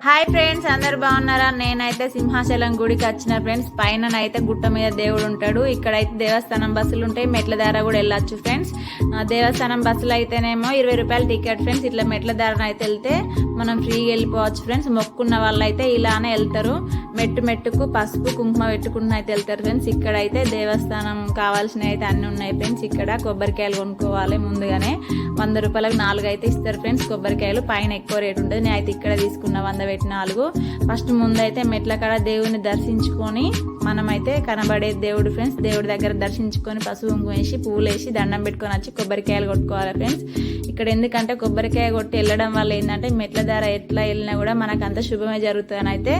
Hi friends అందరు బాగున్నారా? నేనైతే సింహాచలం గుడికి వచ్చిన ఫ్రెండ్స్ పైన అయితే గుట్ట మీద దేవుడు ఉంటాడు. ఇక్కడైతే దేవస్థానం బస్సులు ఉంటాయి. మెట్ల దార కూడా వెళ్ళొచ్చు ఫ్రెండ్స్ ఆ, దేవస్థానం బస్సులు అయితేనేమో ఇరవై రూపాయలు టికెట్ ఫ్రెండ్స్ ఇట్లా మెట్ల దారిన అయితే వెళ్తే మనం ఫ్రీగా వెళ్ళిపోవచ్చు ఫ్రెండ్స్ మొక్కున్న వాళ్ళు అయితే ఇలానే వెళ్తారు. మెట్టు మెట్టుకు పసుపు కుంకుమ పెట్టుకుని అయితే వెళ్తారు ఫ్రెండ్స్ ఇక్కడైతే దేవస్థానం కావాల్సినవి అయితే అన్ని ఉన్నాయి ఫ్రెండ్స్ ఇక్కడ కొబ్బరికాయలు కొనుక్కోవాలి ముందుగానే. వంద రూపాయలకు నాలుగు అయితే ఇస్తారు ఫ్రెండ్స్ కొబ్బరికాయలు. పైన ఎక్కువ రేటు ఉంటుంది. నేను అయితే ఇక్కడ తీసుకున్న వంద పెట్టి నాలుగు. ఫస్ట్ ముందైతే మెట్ల కాడ దేవుని దర్శించుకొని మనమైతే కనబడే దేవుడు ఫ్రెండ్స్ దేవుడి దగ్గర దర్శించుకొని పసుపు కుంకుమ వేసి పువ్వులు వేసి దండం పెట్టుకొని వచ్చి కొబ్బరికాయలు కొట్టుకోవాలి ఫ్రెండ్స్ ఇక్కడ ఎందుకంటే కొబ్బరికాయ కొట్టి వెళ్ళడం వల్ల ఏంటంటే మెట్ల ద్వారా ఎట్లా వెళ్ళినా కూడా మనకు అంత శుభమే జరుగుతుందని అయితే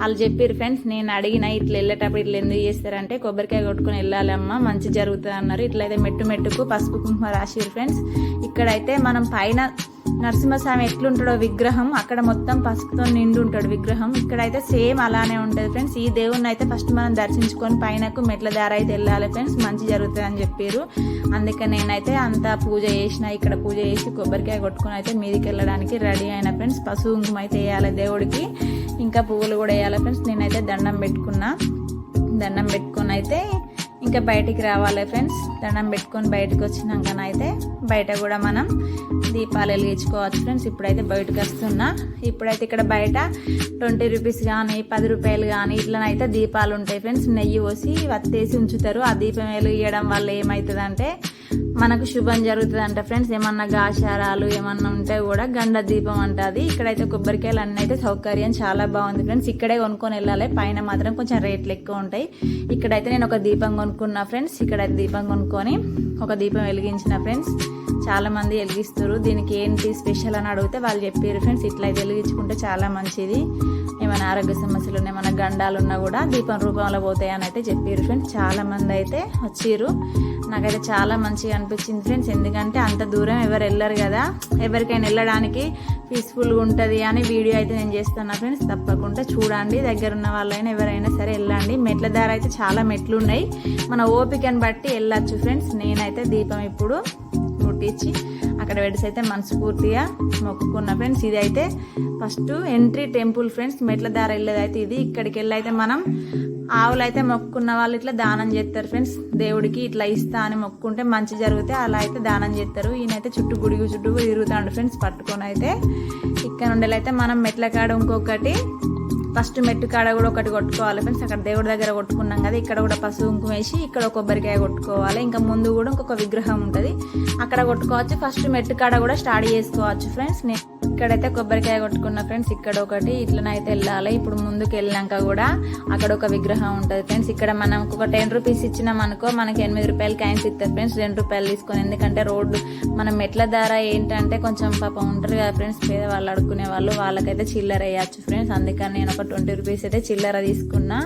వాళ్ళు చెప్పారు ఫ్రెండ్స్ నేను అడిగిన ఇట్లా వెళ్ళేటప్పుడు ఇట్లా ఎందుకు చేస్తారంటే కొబ్బరికాయ కొట్టుకొని వెళ్ళాలమ్మ మంచి జరుగుతుంది అన్నారు. ఇట్లయితే మెట్టు మెట్టుకు పసుపు కుంకుమ రాసిరు ఫ్రెండ్స్ ఇక్కడైతే మనం పైన నరసింహస్వామి ఎట్లుంటాడో విగ్రహం అక్కడ మొత్తం పసుపుతో నిండి ఉంటాడు విగ్రహం. ఇక్కడైతే సేమ్ అలానే ఉంటుంది ఫ్రెండ్స్. ఈ దేవుణ్ణి అయితే ఫస్ట్ మనం దర్శించుకొని పైనకు మెట్ల దారి అయితే వెళ్ళాలి ఫ్రెండ్స్. మంచి జరుగుతుంది అని చెప్పారు. అందుకే నేనైతే అంతా పూజ చేసిన ఇక్కడ పూజ చేసి కొబ్బరికాయ కొట్టుకొని అయితే మీదికి వెళ్ళడానికి రెడీ అయిన ఫ్రెండ్స్. పశువు కుంకుమ అయితే వేయాలి దేవుడికి. ఇంకా పువ్వులు కూడా వేయాలి ఫ్రెండ్స్. నేనైతే దండం పెట్టుకున్నా. దండం పెట్టుకొని అయితే ఇంకా బయటికి రావాలి ఫ్రెండ్స్. దండం పెట్టుకొని బయటకు వచ్చినాకనైతే బయట కూడా మనం దీపాలు వెలిగించుకోవచ్చు ఫ్రెండ్స్. ఇప్పుడైతే బయటకు వస్తున్నా. ఇప్పుడైతే ఇక్కడ బయట ట్వంటీ రూపీస్ కానీ పది రూపాయలు కానీ ఇట్లనైతే దీపాలు ఉంటాయి ఫ్రెండ్స్. నెయ్యి పోసి వత్తేసి ఉంచుతారు. ఆ దీపం వెలిగియడం వల్ల ఏమవుతుందంటే మనకు శుభం జరుగుతుంది అంట ఫ్రెండ్స్. ఏమన్నా గాచారాలు ఏమన్నా ఉంటే కూడా గండ దీపం అంటది ఇక్కడైతే కొబ్బరికాయలు అన్నీ అయితే సౌకర్యం చాలా బాగుంది ఫ్రెండ్స్. ఇక్కడే కొనుక్కొని వెళ్ళాలి. పైన మాత్రం కొంచెం రేట్లు ఎక్కువ ఉంటాయి. ఇక్కడైతే నేను ఒక దీపం కొనుక్కున్నా ఫ్రెండ్స్. ఇక్కడ దీపం కొనుక్కొని ఒక దీపం వెలిగించిన ఫ్రెండ్స్. చాలా మంది వెలిగిస్తారు దీనికి ఏంటి స్పెషల్ అని అడిగితే వాళ్ళు చెప్పారు ఫ్రెండ్స్. ఇట్లా అయితే వెలిగించుకుంటే చాలా మంచిది. ఏమైనా ఆరోగ్య సమస్యలు ఉన్నాయి ఏమైనా గండాలు ఉన్నా కూడా దీపం రూపంలో పోతాయి అని అయితే చెప్పారు ఫ్రెండ్స్. చాలా మంది అయితే వచ్చారు నాకైతే చాలా మంచిగా అనిపించింది ఫ్రెండ్స్. ఎందుకంటే అంత దూరం ఎవరు వెళ్ళరు కదా. ఎవరికైనా వెళ్ళడానికి పీస్ఫుల్గా ఉంటుంది అని వీడియో అయితే నేను చేస్తున్నా ఫ్రెండ్స్. తప్పకుండా చూడండి. దగ్గర ఉన్న వాళ్ళైనా ఎవరైనా సరే వెళ్ళండి. మెట్ల దారి అయితే చాలా మెట్లు ఉన్నాయి. మన ఓపికని బట్టి వెళ్ళచ్చు ఫ్రెండ్స్. నేనైతే దీపం ఇప్పుడు ముట్టించి అక్కడ పెడిసి అయితే మనస్ఫూర్తిగా మొక్కుకున్న ఫ్రెండ్స్. ఇది అయితే ఫస్ట్ ఎంట్రీ టెంపుల్ ఫ్రెండ్స్. మెట్ల దారి వెళ్ళేది అయితే ఇది. ఇక్కడికి వెళ్ళి అయితే మనం ఆవులు అయితే మొక్కుకున్న వాళ్ళు ఇట్లా దానం చేస్తారు ఫ్రెండ్స్. దేవుడికి ఇట్లా ఇస్తా అని మొక్కుంటే మంచి జరిగితే అలా అయితే దానం చేస్తారు. ఈయనైతే చుట్టూ గుడి చుట్టూ తిరుగుతాడు ఫ్రెండ్స్ పట్టుకొని అయితే. ఇక్కడ నుండి అయితే మనం మెట్ల కాడ ఇంకొకటి ఫస్ట్ మెట్టు కాడ కూడా ఒకటి కొట్టుకోవాలి ఫ్రెండ్స్. అక్కడ దేవుడి దగ్గర కొట్టుకున్నాం కదా ఇక్కడ కూడా పసుపు కుంకుమ వేసి ఇక్కడ కొబ్బరికాయ కొట్టుకోవాలి. ఇంకా ముందు కూడా ఇంకొక విగ్రహం ఉంటుంది. అక్కడ కొట్టుకోవచ్చు. ఫస్ట్ మెట్టు కాడ కూడా స్టార్ట్ చేసుకోవచ్చు ఫ్రెండ్స్. నేను ఇక్కడైతే కొబ్బరికాయ కొట్టుకున్న ఫ్రెండ్స్ ఇక్కడ ఒకటి ఇట్లనైతే వెళ్ళాలి. ఇప్పుడు ముందుకు వెళ్ళినాక కూడా అక్కడ ఒక విగ్రహం ఉంటుంది ఫ్రెండ్స్ ఇక్కడ మనం ఒక టెన్ రూపీస్ ఇచ్చినాం అనుకో మనకి ఎనిమిది రూపాయలు క్యాన్స్ ఇస్తారు ఫ్రెండ్స్ రెండు రూపాయలు తీసుకొని ఎందుకంటే రోడ్డు మనం మెట్ల ధర ఏంటంటే కొంచెం పాపం ఉంటారు కదా ఫ్రెండ్స్ పేదవాళ్ళు అడుక్కునే వాళ్ళు వాళ్ళకైతే చిల్లర వేయచ్చు ఫ్రెండ్స్ అందుకని నేను ఒక ట్వంటీ రూపీస్ అయితే చిల్లర తీసుకున్నా.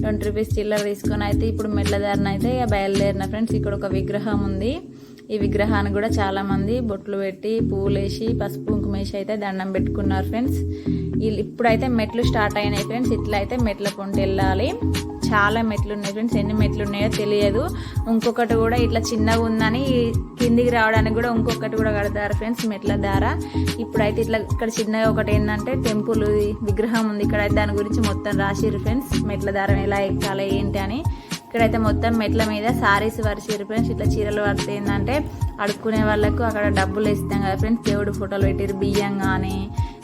ట్వంటీ రూపీస్ చిల్లర తీసుకొని అయితే ఇప్పుడు మెట్ల ధరనైతే ఇక బయలుదేరిన ఫ్రెండ్స్ ఇక్కడ ఒక విగ్రహం ఉంది. ఈ విగ్రహానికి కూడా చాలా మంది బొట్లు పెట్టి పూలేసి వేసి పసుపు కుంకుమేసి అయితే దండం పెట్టుకున్నారు ఫ్రెండ్స్. ఇప్పుడైతే మెట్లు స్టార్ట్ అయినాయి ఫ్రెండ్స్. ఇట్లా అయితే మెట్ల పొంటి వెళ్ళాలి. చాలా మెట్లు ఉన్నాయి ఫ్రెండ్స్. ఎన్ని మెట్లు ఉన్నాయో తెలియదు. ఇంకొకటి కూడా ఇట్లా చిన్నగా ఉందని కిందికి రావడానికి కూడా ఇంకొకటి కూడా కడతారు ఫ్రెండ్స్ మెట్ల ద్వారా ఇప్పుడైతే ఇట్లా ఇక్కడ చిన్నగా ఒకటి ఏంటంటే టెంపుల్ విగ్రహం ఉంది. ఇక్కడ దాని గురించి మొత్తం రాసిర్రు ఫ్రెండ్స్. మెట్ల దారం ఎలా ఎక్కాలి ఏంటి అని. ఇక్కడైతే మొత్తం మెట్ల మీద సారీస్ వరిసిరు ఫ్రెండ్స్ ఇట్లా చీరలు పడితే ఏంటంటే అడుక్కునే వాళ్ళకు అక్కడ డబ్బులు ఇస్తాం కదా ఫ్రెండ్స్ దేవుడు ఫోటోలు పెట్టారు బియ్యం కానీ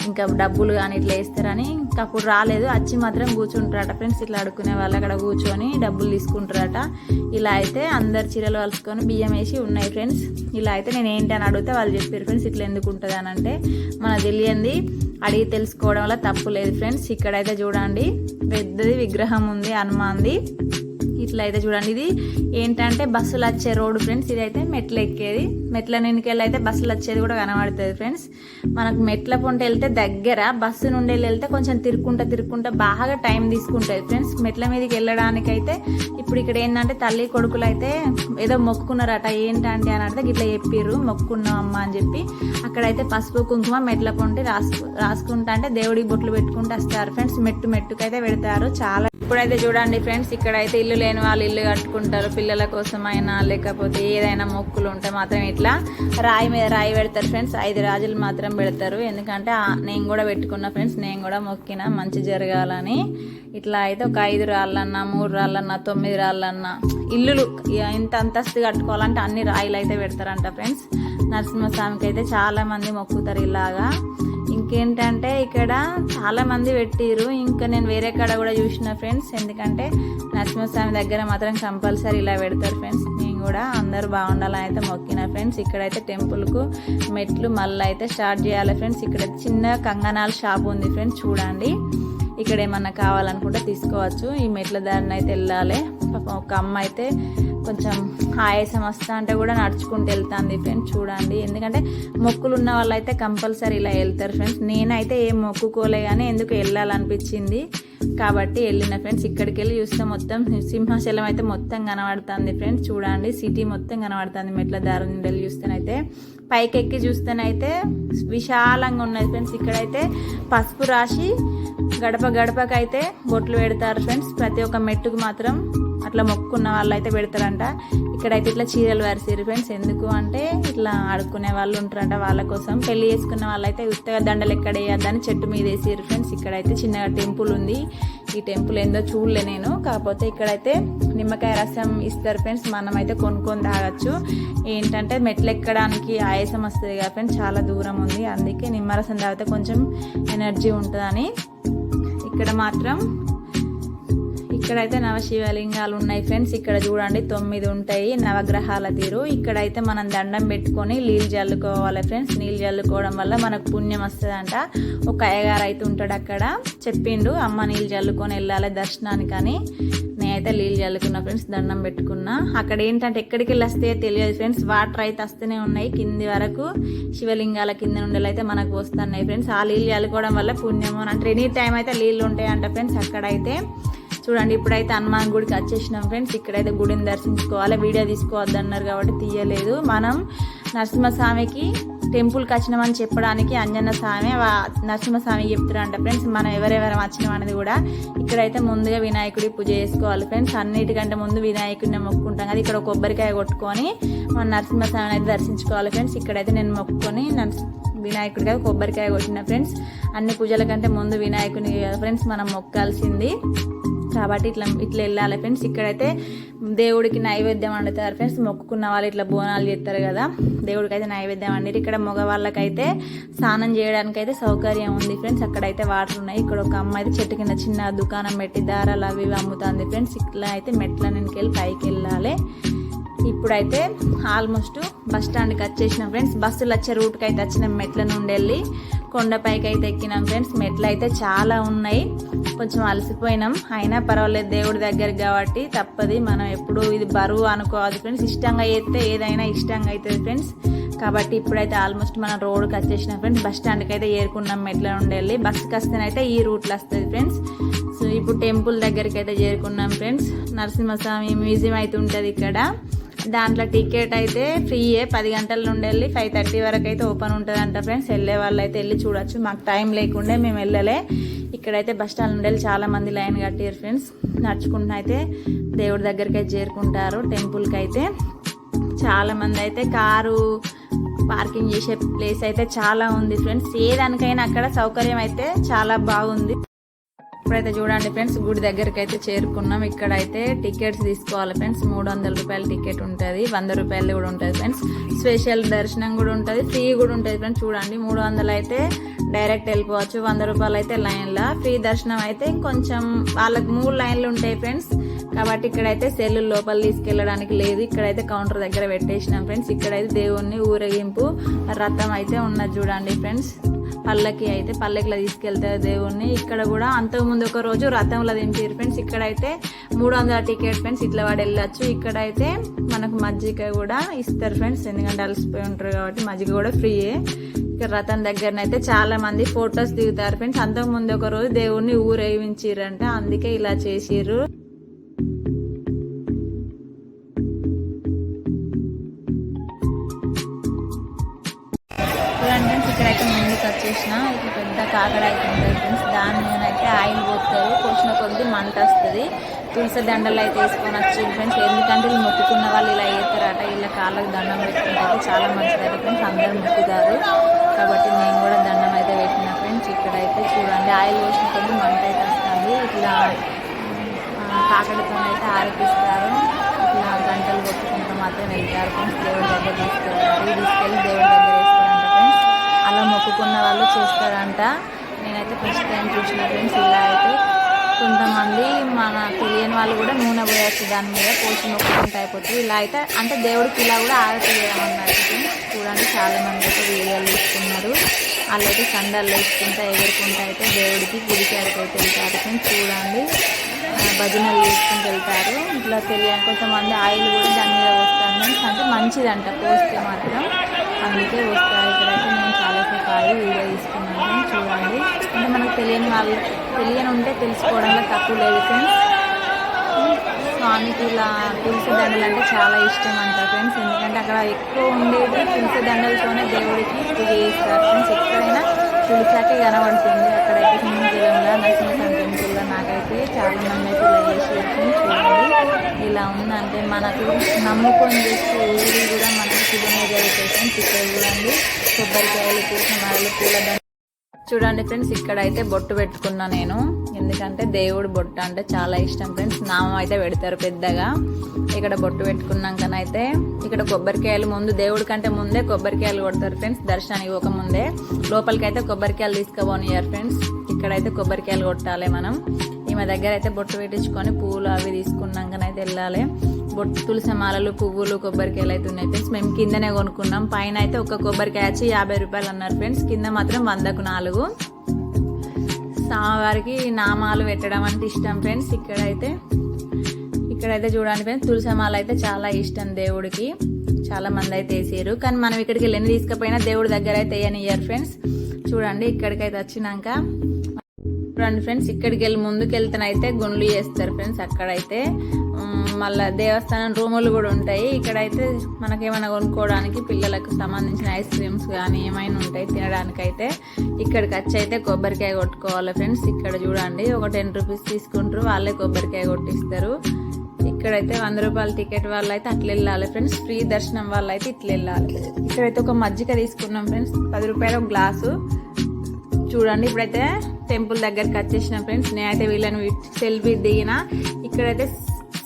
ఇంకా డబ్బులు కానీ ఇట్లా వేస్తారని. ఇంకా అప్పుడు రాలేదు. వచ్చి మాత్రం కూర్చుంటారట ఫ్రెండ్స్ ఇట్లా అడుక్కునే వాళ్ళు అక్కడ కూర్చొని డబ్బులు తీసుకుంటారట. ఇలా అయితే అందరు చీరలు కలుసుకొని బియ్యం వేసి ఉన్నాయి ఫ్రెండ్స్ ఇలా అయితే నేను ఏంటి అని అడిగితే వాళ్ళు చెప్పారు ఫ్రెండ్స్ ఇట్లా ఎందుకు ఉంటుంది అని అంటే మన తెలియంది. అడిగి తెలుసుకోవడం వల్ల తప్పు లేదు ఫ్రెండ్స్ ఇక్కడైతే చూడండి. పెద్దది విగ్రహం ఉంది హనుమాన్ది. ఇట్లా అయితే చూడండి ఇది ఏంటంటే బస్సులు వచ్చే రోడ్డు ఫ్రెండ్స్ ఇదైతే మెట్లు ఎక్కేది. మెట్ల నిండికెళ్ళి అయితే బస్సులు వచ్చేది కూడా కనబడుతుంది ఫ్రెండ్స్. మనకు మెట్ల పొంట వెళ్తే దగ్గర బస్సు నుండి వెళ్తే కొంచెం తిరుక్కుంటా తిరుక్కుంటా బాగా టైం తీసుకుంటుంది ఫ్రెండ్స్. మెట్ల మీదకి వెళ్ళడానికి అయితే ఇప్పుడు ఇక్కడ ఏంటంటే తల్లి కొడుకులు అయితే ఏదో మొక్కుకున్నారట ఏంటంటే అని అడితే ఇట్లా చెప్పిర్రు మొక్కుకున్నాం అమ్మ అని చెప్పి. అక్కడైతే పసుపు కుంకుమ మెట్ల పొంటి రాసుకు రాసుకుంటా అంటే దేవుడికి బొట్లు పెట్టుకుంటూ వస్తారు ఫ్రెండ్స్. మెట్టు మెట్టుకైతే పెడతారు చాలా. ఇప్పుడైతే చూడండి ఫ్రెండ్స్ ఇక్కడైతే ఇల్లు లేని వాళ్ళు ఇల్లు కట్టుకుంటారు పిల్లల కోసమైనా లేకపోతే ఏదైనా మొక్కులు ఉంటే మాత్రం ఇట్లా రాయి మీద రాయి పెడతారు ఫ్రెండ్స్ ఐదు రాజులు మాత్రం పెడతారు. ఎందుకంటే నేను కూడా పెట్టుకున్న ఫ్రెండ్స్ నేను కూడా మొక్కిన మంచి జరగాలని. ఇట్లా అయితే ఒక ఐదు రాళ్ళన్నా మూడు రాళ్ళన్నా తొమ్మిది రాళ్ళన్నా ఇల్లులు ఇక ఇంత అంతస్తు కట్టుకోవాలంటే అన్ని రాయిలు అయితే పెడతారంట ఫ్రెండ్స్ నరసింహస్వామికి అయితే చాలా మంది మొక్కుతారు ఇలాగా. ఇంకేంటంటే ఇక్కడ చాలా మంది పెట్టిరు. ఇంకా నేను వేరే కాడ కూడా చూసిన ఫ్రెండ్స్. ఎందుకంటే నరసింహస్వామి దగ్గర మాత్రం కంపల్సరీ ఇలా పెడతారు ఫ్రెండ్స్. నేను కూడా అందరూ బాగుండాలని అయితే మొక్కిన ఫ్రెండ్స్. ఇక్కడైతే టెంపుల్కు మెట్లు మళ్ళీ అయితే స్టార్ట్ చేయాలి ఫ్రెండ్స్. ఇక్కడ చిన్న కంగనాల షాప్ ఉంది ఫ్రెండ్స్ చూడండి. ఇక్కడ ఏమన్నా కావాలనుకుంటే తీసుకోవచ్చు. ఈ మెట్ల దారిని అయితే వెళ్ళాలి. పాపం ఒక అమ్మ అయితే కొంచెం ఆయాసం వస్తా అంటే కూడా నడుచుకుంటూ వెళ్తాంది ఫ్రెండ్స్ చూడండి. ఎందుకంటే మొక్కులు ఉన్న వాళ్ళు అయితే కంపల్సరీ ఇలా వెళ్తారు ఫ్రెండ్స్. నేనైతే ఏం మొక్కుకోలే కానీ ఎందుకు వెళ్ళాలనిపించింది. కాబట్టి వెళ్ళిన ఫ్రెండ్స్ ఇక్కడికి వెళ్ళి చూస్తే మొత్తం సింహాచలం అయితే మొత్తం కనబడుతుంది ఫ్రెండ్స్ చూడండి. సిటీ మొత్తం కనబడుతుంది మెట్ల దారి నుండి వెళ్ళి చూస్తేనైతే. పైకి ఎక్కి చూస్తేనైతే విశాలంగా ఉన్నది ఫ్రెండ్స్. ఇక్కడైతే పసుపు రాసి గడప గడపకైతే బొట్లు పెడతారు ఫ్రెండ్స్. ప్రతి ఒక్క మెట్టుకు మాత్రం అట్లా మొక్కున్న వాళ్ళు అయితే పెడతారంట. ఇక్కడైతే ఇట్లా చీరలు వరిసారు ఫ్రెండ్స్. ఎందుకు అంటే ఇట్లా ఆడుకునే వాళ్ళు ఉంటారంట వాళ్ళ కోసం. పెళ్ళి చేసుకున్న వాళ్ళైతే ఉత్తగా దండలు ఎక్కడ వేయద్దని చెట్టు మీద వేసారు ఫ్రెండ్స్. ఇక్కడైతే చిన్నగా టెంపుల్ ఉంది. ఈ టెంపుల్ ఏందో చూడలే నేను. కాకపోతే ఇక్కడైతే నిమ్మకాయ రసం ఇస్తారు ఫ్రెండ్స్. మనం అయితే కొనుక్కొని తాగొచ్చు. ఏంటంటే మెట్లు ఎక్కడానికి ఆయాసం వస్తుంది కదా ఫ్రెండ్స్. చాలా దూరం ఉంది. అందుకే నిమ్మరసం తాగితే కొంచెం ఎనర్జీ ఉంటుందని. ఇక్కడ మాత్రం ఇక్కడైతే నవశివలింగాలు ఉన్నాయి ఫ్రెండ్స్. ఇక్కడ చూడండి తొమ్మిది ఉంటాయి నవగ్రహాల తీరు. ఇక్కడైతే మనం దండం పెట్టుకొని నీళ్ళు చల్లుకోవాలి ఫ్రెండ్స్. నీళ్ళు చల్లుకోవడం వల్ల మనకు పుణ్యం వస్తుందంట. ఒక అయ్యగారు అయితే ఉంటాడు అక్కడ. చెప్పిండు అమ్మ నీళ్ళు చల్లుకొని వెళ్ళాలి దర్శనానికని. నేనైతే నీళ్ళు చల్లుకున్నా ఫ్రెండ్స్ దండం పెట్టుకున్నా. అక్కడ ఏంటంటే ఎక్కడికి వెళ్ళి వస్తే తెలియదు ఫ్రెండ్స్. వాటర్ అయితే వస్తూనే ఉన్నాయి. కింది వరకు శివలింగాల కింద నుండి అయితే మనకు వస్తున్నాయి ఫ్రెండ్స్. ఆ నీళ్ళు చల్లుకోవడం వల్ల పుణ్యము అని అంటే ఎనీ టైం అయితే నీళ్ళు ఉంటాయంట ఫ్రెండ్స్ అక్కడైతే. చూడండి ఇప్పుడైతే హనుమాన్ గుడికి వచ్చేసినాం ఫ్రెండ్స్. ఇక్కడైతే గుడిని దర్శించుకోవాలి. వీడియో తీసుకోవద్దు అన్నారు కాబట్టి తీయలేదు. మనం నరసింహస్వామికి టెంపుల్కి వచ్చినామని చెప్పడానికి అంజన్న స్వామి నరసింహస్వామి నరసింహస్వామికి చెప్తారంట ఫ్రెండ్స్. మనం ఎవరెవరం వచ్చినాం అనేది కూడా ఇక్కడైతే ముందుగా వినాయకుడి పూజ చేసుకోవాలి ఫ్రెండ్స్. అన్నిటికంటే ముందు వినాయకుడిని మొక్కుంటాం కదా ఇక్కడ ఒక కొబ్బరికాయ కొట్టుకొని మన నరసింహస్వామిని అయితే దర్శించుకోవాలి ఫ్రెండ్స్. ఇక్కడైతే నేను మొక్కుకొని నరసి వినాయకుడిగా కొబ్బరికాయ కొట్టిన ఫ్రెండ్స్. అన్ని పూజల కంటే ముందు వినాయకుని ఫ్రెండ్స్ మనం మొక్కాల్సింది. కాబట్టి ఇట్లా ఇట్లా వెళ్ళాలి ఫ్రెండ్స్. ఇక్కడైతే దేవుడికి నైవేద్యం వండుతారు ఫ్రెండ్స్. మొక్కుకున్న వాళ్ళు ఇట్లా బోనాలు చేస్తారు కదా. దేవుడికి అయితే నైవేద్యం వండి ఇక్కడ మగవాళ్ళకైతే స్నానం చేయడానికి అయితే సౌకర్యం ఉంది ఫ్రెండ్స్. అక్కడైతే వాటర్ ఉన్నాయి. ఇక్కడ ఒక అమ్మాయి అయితే చెట్టు కింద చిన్న దుకాణం పెట్టి దారాలు అవి అమ్ముతుంది ఫ్రెండ్స్. ఇట్లా అయితే మెట్ల నుంచి వెళ్ళి పైకి వెళ్ళాలి. ఇప్పుడైతే ఆల్మోస్ట్ బస్ స్టాండ్కి వచ్చేసినాం ఫ్రెండ్స్. బస్సులు వచ్చే రూట్కి అయితే వచ్చినాం మెట్ల నుండి వెళ్ళి. కొండపైకి అయితే ఎక్కినాం ఫ్రెండ్స్. మెట్లు అయితే చాలా ఉన్నాయి. కొంచెం అలసిపోయినాం. అయినా పర్వాలేదు దేవుడి దగ్గర కాబట్టి తప్పది. మనం ఎప్పుడు ఇది బరువు అనుకోవద్దు ఫ్రెండ్స్. ఇష్టంగా చేస్తే ఏదైనా ఇష్టంగా అవుతుంది ఫ్రెండ్స్. కాబట్టి ఇప్పుడైతే ఆల్మోస్ట్ మనం రోడ్కి వచ్చేసినాం ఫ్రెండ్స్. బస్ స్టాండ్కి అయితే ఏరుకున్నాం మెట్ల నుండి వెళ్ళి. బస్సుకి వస్తేనైతే ఈ రూట్లో వస్తుంది ఫ్రెండ్స్. సో ఇప్పుడు టెంపుల్ దగ్గరికి అయితే చేరుకున్నాం ఫ్రెండ్స్. నరసింహస్వామి మ్యూజియం అయితే ఉంటుంది ఇక్కడ. దాంట్లో టికెట్ అయితే ఫ్రీయే. పది గంటల నుండి వెళ్ళి ఫైవ్ థర్టీ వరకు అయితే ఓపెన్ ఉంటుంది అంట ఫ్రెండ్స్. వెళ్ళే వాళ్ళు అయితే వెళ్ళి చూడొచ్చు. మాకు టైం లేకుండే మేము వెళ్ళలే. ఇక్కడైతే బస్ స్టాండ్ నుండి వెళ్ళి చాలా మంది లైన్ కట్టారు ఫ్రెండ్స్. నడుచుకుంటున్న అయితే దేవుడి దగ్గరికి అయితే చేరుకుంటారు టెంపుల్కి అయితే చాలా మంది అయితే కారు పార్కింగ్ చేసే ప్లేస్ అయితే చాలా ఉంది ఫ్రెండ్స్. ఏ దానికైనా అక్కడ సౌకర్యం అయితే చాలా బాగుంది. ఇప్పుడైతే చూడండి ఫ్రెండ్స్ గుడి దగ్గరికి అయితే చేరుకున్నాం. ఇక్కడైతే టికెట్స్ తీసుకోవాలి ఫ్రెండ్స్. మూడు వందల రూపాయల టికెట్ ఉంటుంది. వంద రూపాయలు కూడా ఉంటుంది ఫ్రెండ్స్. స్పెషల్ దర్శనం కూడా ఉంటుంది. ఫ్రీ కూడా ఉంటుంది ఫ్రెండ్స్ చూడండి. మూడు వందలు అయితే డైరెక్ట్ వెళ్ళిపోవచ్చు. వంద రూపాయలు అయితే లైన్లో. ఫ్రీ దర్శనం అయితే ఇంకొంచెం వాళ్ళకి మూడు లైన్లు ఉంటాయి ఫ్రెండ్స్. కాబట్టి ఇక్కడైతే సెల్లు లోపల తీసుకెళ్ళడానికి లేదు. ఇక్కడైతే కౌంటర్ దగ్గర పెట్టేసినాం ఫ్రెండ్స్. ఇక్కడైతే దేవుణ్ణి ఊరేగింపు రథం అయితే ఉన్నది చూడండి ఫ్రెండ్స్. పల్లకి అయితే పల్లకిలో తీసుకెళ్తారు దేవుణ్ణి. ఇక్కడ కూడా అంతకుముందు ఒక రోజు రథంలో దింపారు ఫ్రెండ్స్. ఇక్కడైతే మూడు వందల టికెట్ ఫ్రెండ్స్. ఇట్లా వాడు వెళ్ళచ్చు. ఇక్కడైతే మనకు మజ్జిగ కూడా ఇస్తారు ఫ్రెండ్స్. ఎందుకంటే అలసిపోయి ఉంటారు కాబట్టి మజ్జిగ కూడా ఫ్రీయే. ఇక్కడ రథం దగ్గరనైతే చాలా మంది ఫొటోస్ దిగుతారు ఫ్రెండ్స్. అంతకుముందు ఒక రోజు దేవుణ్ణి ఊరేగించారంట. అందుకే ఇలా చేసిర్రు. చూడండి ఇది పెద్ద కాకడ అయితే ఉంటుంది ఫ్రెండ్స్ దాని మీద అయితే ఆయిల్ పోతారు పోసిన కొద్ది మంట వస్తుంది. తులసి దండలు అయితే వేసుకొని వచ్చి ఫ్రెండ్స్ ఎందుకంటే వీళ్ళు మొక్కుకున్న వాళ్ళు ఇలా వేస్తారట ఇలా కాళ్ళకి దండం పెట్టుకుంటే చాలా మంచిదట ఫ్రెండ్స్ అందరూ మొక్కుతారు. కాబట్టి నేను కూడా దండం అయితే పెట్టిన ఫ్రెండ్స్ ఇక్కడైతే చూడండి. ఆయిల్ పోసిన కొద్ది మంట అయితే వస్తుంది. ఇట్లా ఆ, కాకడతో అయితే ఆరోపిస్తారు. ఇట్లా గంటలు కొట్టుకుంటూ మాత్రం వెళ్తారు ఫ్రెండ్స్ దేవుడి దగ్గర తీసుకెళ్తారు. తీసుకెళ్ళి దేవుడి మొక్కుకున్న వాళ్ళు చేస్తారంట. నేనైతే ఫస్ట్ టైం చూసిన ఫ్రెండ్స్ ఇలా అయితే. కొంతమంది మన తెలియని వాళ్ళు కూడా నూనె పోయచ్చు దాని మీద పోసి మొక్కుకుంటే అయిపోతుంది ఇలా అయితే అంటే దేవుడికి ఇలా కూడా ఆరతి చేయమన్నారు చూడండి. చాలా మంది అయితే వీడియోలు తీసుకున్నారు వాళ్ళైతే సండాలు వేసుకుంటా ఎగురుకుంటా అయితే దేవుడికి గుడికి అడిగి వెళ్తారు చూడండి. భజనలు చేసుకుంటూ వెళ్తారు. ఇట్లా తెలియని కొంతమంది ఆయిల్ కూడా దాని మీద పోస్తారు. అంటే మంచిదంట పోస్తే మాత్రం. అందుకే వస్తారు ఇక్కడైతే నేను చాలాసేపు ఆగి వీడియో తీసుకున్నాను చూడండి. అంటే మనకు తెలియని వాళ్ళు తెలియని ఉంటే తెలుసుకోవడంలో తక్కువ లేదు ఫ్రెండ్స్. స్వామికి ఇలా తులసి దండలు అంటే చాలా ఇష్టం అంట ఫ్రెండ్స్. ఎందుకంటే అక్కడ ఎక్కువ ఉండేది తులసి దండలతోనే దేవుడికి పూజ చేస్తారు ఫ్రెండ్స్. ఎక్కడైనా తులసాకే కనబడుతుంది. అక్కడైతే సింహగిరంలో నరసింహ టెంపుల్లో నాకైతే చాలా మంది అయితే ఇలా చూడండి. ఇలా ఉందంటే మనకు నమ్ముకొని చేస్తే ఏది కూడా మనకు శుభమే జరుగుతాయి ఫ్రెండ్స్ ఇక్కడ చూడండి కొబ్బరికాయలు పూసమాలలు పూల చూడండి ఫ్రెండ్స్ ఇక్కడ అయితే బొట్టు పెట్టుకున్నా నేను. ఎందుకంటే దేవుడు బొట్టు అంటే చాలా ఇష్టం ఫ్రెండ్స్. నామం అయితే పెడతారు పెద్దగా. ఇక్కడ బొట్టు పెట్టుకున్నాకనైతే ఇక్కడ కొబ్బరికాయలు ముందు దేవుడి కంటే ముందే కొబ్బరికాయలు కొడతారు ఫ్రెండ్స్. దర్శనానికి ఇవ్వకముందే లోపలికి లోపలికైతే కొబ్బరికాయలు తీసుకుపోనియారు ఫ్రెండ్స్. ఇక్కడైతే కొబ్బరికాయలు కొట్టాలి మనం. ఈమె దగ్గర అయితే బొట్టు పెట్టించుకొని పూలు అవి తీసుకున్నాకనైతే వెళ్ళాలి. తులసి మాలలు పువ్వులు కొబ్బరికాయలు అయితే ఉన్నాయి ఫ్రెండ్స్ మేము కిందనే కొనుక్కున్నాం. పైన అయితే ఒక కొబ్బరికాయ వచ్చి యాభై రూపాయలు అన్నారు ఫ్రెండ్స్ కింద మాత్రం వందకు నాలుగు. స్వామివారికి నామాలు పెట్టడం అంటే ఇష్టం ఫ్రెండ్స్ ఇక్కడైతే ఇక్కడైతే చూడండి ఫ్రెండ్స్ తులసి అయితే చాలా ఇష్టం దేవుడికి. చాలా మంది అయితే వేసారు. కానీ మనం ఇక్కడికి వెళ్ళి తీసుకుపోయినా దేవుడి దగ్గర అయితే వేయనియ్యారు ఫ్రెండ్స్ చూడండి ఇక్కడికైతే వచ్చినాక. చూడండి ఫ్రెండ్స్ ఇక్కడికి వెళ్ళి ముందుకు వెళ్తేనైతే గుండ్లు చేస్తారు ఫ్రెండ్స్ అక్కడైతే. మళ్ళా దేవస్థానం రూములు కూడా ఉంటాయి. ఇక్కడైతే మనకేమైనా కొనుక్కోవడానికి పిల్లలకు సంబంధించిన ఐస్ క్రీమ్స్ కానీ ఏమైనా ఉంటాయి తినడానికైతే. ఇక్కడికి వచ్చి అయితే కొబ్బరికాయ కొట్టుకోవాలి ఫ్రెండ్స్. ఇక్కడ చూడండి ఒక టెన్ రూపీస్ తీసుకుంటారు. వాళ్ళే కొబ్బరికాయ కొట్టిస్తారు. ఇక్కడైతే వంద రూపాయల టికెట్ వాళ్ళు అయితే అట్లా వెళ్ళాలి ఫ్రెండ్స్. ఫ్రీ దర్శనం వాళ్ళు అయితే ఇట్లా వెళ్ళాలి. ఇక్కడైతే ఒక మజ్జిగ తీసుకున్నాం ఫ్రెండ్స్. పది రూపాయలు ఒక గ్లాసు. చూడండి ఇప్పుడైతే టెంపుల్ దగ్గరికి వచ్చేసిన ఫ్రెండ్స్. నేనైతే వీళ్ళని సెల్ఫీ దిగిన. ఇక్కడైతే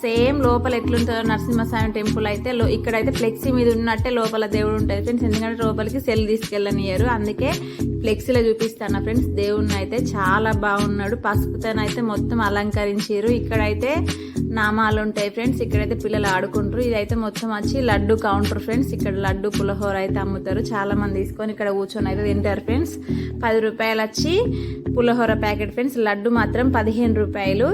సేమ్ లోపల ఎట్లుంటుందో నరసింహస్వామి టెంపుల్ అయితే లో ఇక్కడైతే ఫ్లెక్సీ మీద ఉన్నట్టే లోపల దేవుడు ఉంటుంది ఫ్రెండ్స్. ఎందుకంటే లోపలికి సెల్ తీసుకెళ్ళనియరు అందుకే ఫ్లెక్సీలో చూపిస్తాను ఫ్రెండ్స్. దేవుడిని అయితే చాలా బాగున్నాడు. పసుపుతోనైతే మొత్తం అలంకరించారు ఇక్కడైతే నామాలు ఉంటాయి ఫ్రెండ్స్. ఇక్కడైతే పిల్లలు ఆడుకుంటారు. ఇదైతే మొత్తం వచ్చి లడ్డు కౌంటర్ ఫ్రెండ్స్. ఇక్కడ లడ్డు పులహోర అయితే అమ్ముతారు. చాలా మంది తీసుకొని ఇక్కడ కూర్చొని అయితే తింటారు ఫ్రెండ్స్. పది రూపాయలు వచ్చి పులహోర ప్యాకెట్ ఫ్రెండ్స్. లడ్డు మాత్రం పదిహేను రూపాయలు.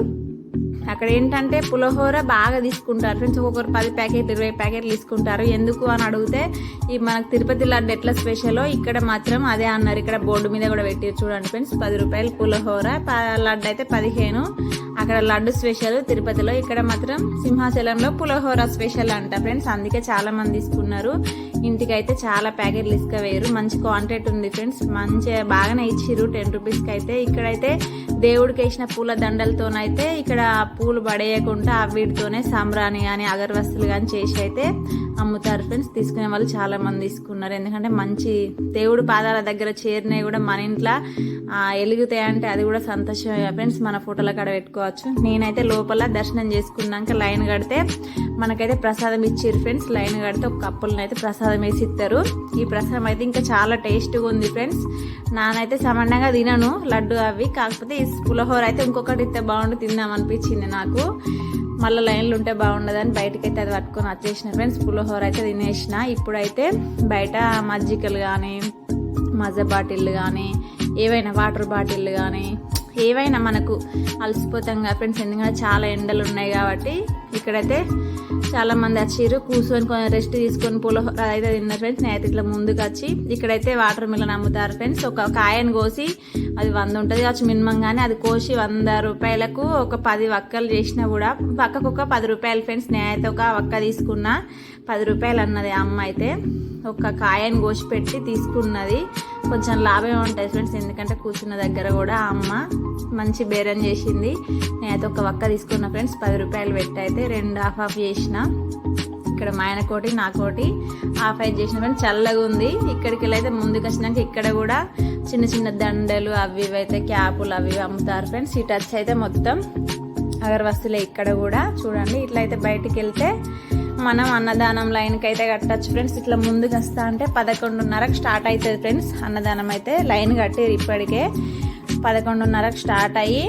అక్కడ ఏంటంటే పులిహోర బాగా తీసుకుంటారు. ఫ్రెండ్స్ ఒక్కొక్కరు పది ప్యాకెట్ ఇరవై ప్యాకెట్లు తీసుకుంటారు. ఎందుకు అని అడిగితే ఈ మనకు తిరుపతి లడ్డు ఎట్లా స్పెషలో ఇక్కడ మాత్రం అదే అన్నారు. ఇక్కడ బోర్డు మీద కూడా పెట్టి చూడండి ఫ్రెండ్స్ పది రూపాయలు పులిహోర. ప- లడ్డు అయితే పదిహేను. అక్కడ లడ్డు స్పెషల్ తిరుపతిలో. ఇక్కడ మాత్రం సింహాచలంలో పులహోర స్పెషల్ అంట ఫ్రెండ్స్ అందుకే చాలా మంది తీసుకున్నారు. ఇంటికైతే చాలా ప్యాకెట్లు ఇసుకవేయరు మంచి క్వాంటిటీ ఉంది ఫ్రెండ్స్ మంచిగా బాగానే ఇచ్చిర్రు. టెన్ రూపీస్కి అయితే. ఇక్కడైతే దేవుడికి వేసిన పూల దండలతోనైతే ఇక్కడ పూలు పడేయకుండా ఆ వీటితోనే సాంబ్రాణి కానీ అగరవస్తులు కానీ చేసి అయితే అమ్ముతారు ఫ్రెండ్స్. తీసుకునే వాళ్ళు చాలా మంది తీసుకున్నారు. ఎందుకంటే మంచి దేవుడు పాదాల దగ్గర చేరినవి కూడా మన ఇంట్లో ఆ, అంటే అది కూడా సంతోషమే ఫ్రెండ్స్. మన ఫోటోల కాడ పెట్టుకోవచ్చు. నేనైతే లోపల దర్శనం చేసుకున్నాక లైన్ కడితే మనకైతే ప్రసాదం ఇచ్చారు ఫ్రెండ్స్. లైన్ కడితే ఒక కప్పులను అయితే ప్రసాదం వేసి ఇస్తారు. ఈ ప్రసాదం అయితే ఇంకా చాలా టేస్ట్గా ఉంది ఫ్రెండ్స్. నానైతే సమానంగా తినను లడ్డు అవి. కాకపోతే ఈ పులహోర అయితే ఇంకొకటి ఇస్తే బాగుండు తిందాం అనిపించింది నాకు. మళ్ళీ లైన్లు ఉంటే బాగుండదని బయటకైతే అది పట్టుకొని వచ్చేసిన. ఫ్రెండ్స్ పులిహోర అయితే తినేసిన. ఇప్పుడైతే బయట మజ్జికలు కానీ మజా బాటిల్ కానీ ఏవైనా వాటర్ బాటిల్ కానీ ఏవైనా మనకు అలసిపోతాం కదా ఫ్రెండ్స్ ఎందుకంటే చాలా ఎండలు ఉన్నాయి కాబట్టి ఇక్కడైతే చాలా మంది వచ్చిర్రు కూర్చొని రెస్ట్ తీసుకొని పులిహోర అయితే తిన్నారు ఫ్రెండ్స్ నేనైతే ఇట్లా ముందుకు వచ్చి ఇక్కడైతే వాటర్ మిలన్ అమ్ముతారు ఫ్రెండ్స్ ఒక కాయను కోసి అది వంద ఉంటుంది కావచ్చు మినిమం కానీ అది కోసి వంద రూపాయలకు ఒక పది వక్కలు చేసినా కూడా పక్కకు ఒక పది రూపాయలు ఫ్రెండ్స్ నేనైతే ఒక వక్క తీసుకున్నా. పది రూపాయలు అన్నది ఆ అమ్మ అయితే ఒక కాయని కోసి పెట్టి తీసుకున్నది. కొంచెం లాభం ఉంటాయి ఫ్రెండ్స్ ఎందుకంటే కూర్చున్న దగ్గర కూడా ఆ అమ్మ మంచి బేరం చేసింది. నేనైతే ఒక వక్క తీసుకున్న ఫ్రెండ్స్ పది రూపాయలు పెట్టి అయితే రెండు హాఫ్ హాఫ్ చేసిన. ఇక్కడ మా ఆయన కోటి నా కోటి హాఫ్ అయితే చేసిన. ఫ్రెండ్స్ చల్లగా ఉంది. ఇక్కడికి వెళ్ళి అయితే ముందుకు వచ్చినాక ఇక్కడ కూడా చిన్న చిన్న దండలు అవి ఇవి అయితే క్యాపులు అవి ఇవి అమ్ముతారు ఫ్రెండ్స్. ఈ టచ్ అయితే మొత్తం అగరవస్తులే ఇక్కడ కూడా. చూడండి ఇట్లా అయితే బయటికి వెళ్తే మనం అన్నదానం లైన్కి అయితే కట్టచ్చు ఫ్రెండ్స్ ఇట్లా ముందుకు వస్తా అంటే పదకొండున్నరకు స్టార్ట్ అవుతుంది ఫ్రెండ్స్ అన్నదానం అయితే లైన్ కట్టిరు ఇప్పటికే. పదకొండున్నరకు స్టార్ట్ అయ్యి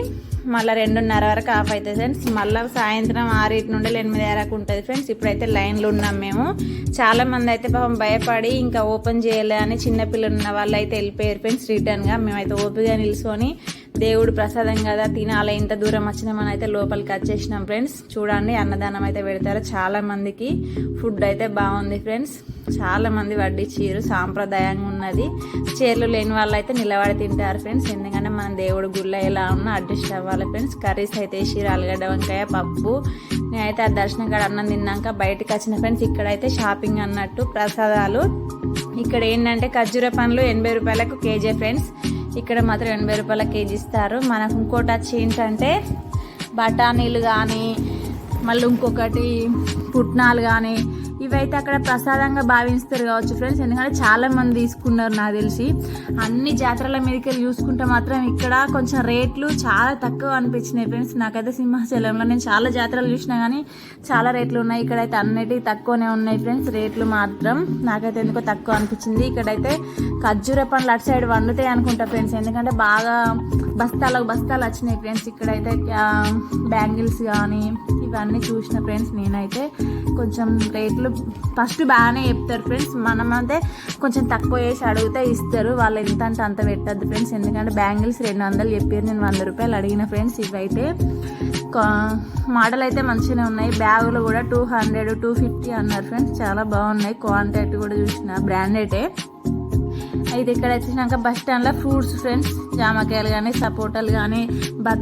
మళ్ళీ రెండున్నర వరకు ఆఫ్ అవుతుంది ఫ్రెండ్స్ మళ్ళీ సాయంత్రం ఆరింటి నుండి ఎనిమిది వరకు ఉంటుంది ఫ్రెండ్స్ ఇప్పుడైతే లైన్లో ఉన్నాం మేము. చాలా మంది అయితే పాపం భయపడి ఇంకా ఓపెన్ చేయలే అని చిన్నపిల్లలు ఉన్న వాళ్ళు అయితే వెళ్ళిపోయారు ఫ్రెండ్స్ రిటర్న్గా మేమైతే ఓపిగా నిల్చుకొని దేవుడు ప్రసాదం కదా తినాలి ఇంత దూరం వచ్చినామని అయితే లోపలికి వచ్చేసినాం ఫ్రెండ్స్. చూడండి అన్నదానం అయితే పెడతారు చాలా మందికి. ఫుడ్ అయితే బాగుంది ఫ్రెండ్స్. చాలా మంది వడ్డించారు సాంప్రదాయంగా ఉన్నది. చీరలు లేని వాళ్ళు అయితే నిలబడి తింటారు ఫ్రెండ్స్. ఎందుకంటే మన దేవుడు గుళ్ళ ఎలా ఉన్నా అడ్జస్ట్ అవ్వాలి ఫ్రెండ్స్. కర్రీస్ అయితే వేసిరు ఆలుగడ్డ వంకాయ పప్పు. నేనైతే ఆ దర్శనం కాడ అన్నం తిన్నాక బయటకు వచ్చిన ఫ్రెండ్స్ ఇక్కడైతే షాపింగ్ అన్నట్టు ప్రసాదాలు. ఇక్కడ ఏంటంటే ఖర్జూర పండ్లు ఎనభై రూపాయలకు కేజీ ఫ్రెండ్స్. ఇక్కడ మాత్రం ఎనభై రూపాయల కేజీ ఇస్తారు. మనకు ఇంకోటి వచ్చి ఏంటంటే బఠానీలు కానీ మళ్ళీ ఇంకొకటి పుట్నాలు కానీ ఇవైతే అక్కడ ప్రసాదంగా భావిస్తారు కావచ్చు ఫ్రెండ్స్ ఎందుకంటే చాలా మంది తీసుకున్నారు నాకు తెలిసి. అన్ని జాతరల మీదకి వెళ్ళి చూసుకుంటే మాత్రం ఇక్కడ కొంచెం రేట్లు చాలా తక్కువ అనిపించినాయి ఫ్రెండ్స్ నాకైతే సింహాచలంలో నేను చాలా జాతరలు చూసినా కానీ చాలా రేట్లు ఉన్నాయి. ఇక్కడైతే అన్నిటికీ తక్కువనే ఉన్నాయి ఫ్రెండ్స్ రేట్లు మాత్రం నాకైతే ఎందుకో తక్కువ అనిపించింది. ఇక్కడైతే ఖర్జూర పండ్లు అటు సైడ్ వండుతాయి అనుకుంటా ఫ్రెండ్స్ ఎందుకంటే బాగా బస్తాలకు బస్తాలు వచ్చినాయి ఫ్రెండ్స్ ఇక్కడైతే బ్యాంగిల్స్ కానీ ఇవన్నీ చూసిన ఫ్రెండ్స్ నేనైతే కొంచెం రేట్లు ఫస్ట్ బాగానే చెప్తారు ఫ్రెండ్స్ మనం అయితే కొంచెం తక్కువ వేసి అడిగితే ఇస్తారు. వాళ్ళు ఎంత అంటే అంత పెట్టద్దు ఫ్రెండ్స్ ఎందుకంటే బ్యాంగిల్స్ రెండు వందలు చెప్పారు. నేను వంద రూపాయలు అడిగిన ఫ్రెండ్స్ ఇవైతే. మోడల్ అయితే మంచిగానే ఉన్నాయి. బ్యాగులు కూడా టూ హండ్రెడ్ టూ ఫిఫ్టీ అన్నారు ఫ్రెండ్స్ చాలా బాగున్నాయి. క్వాంటిటీ కూడా చూసిన. బ్రాండెడే అయితే ఇక్కడ వచ్చినాక బస్ స్టాండ్లో ఫ్రూట్స్ ఫ్రెండ్స్ జామకాయలు కానీ సపోటాలు కానీ బత్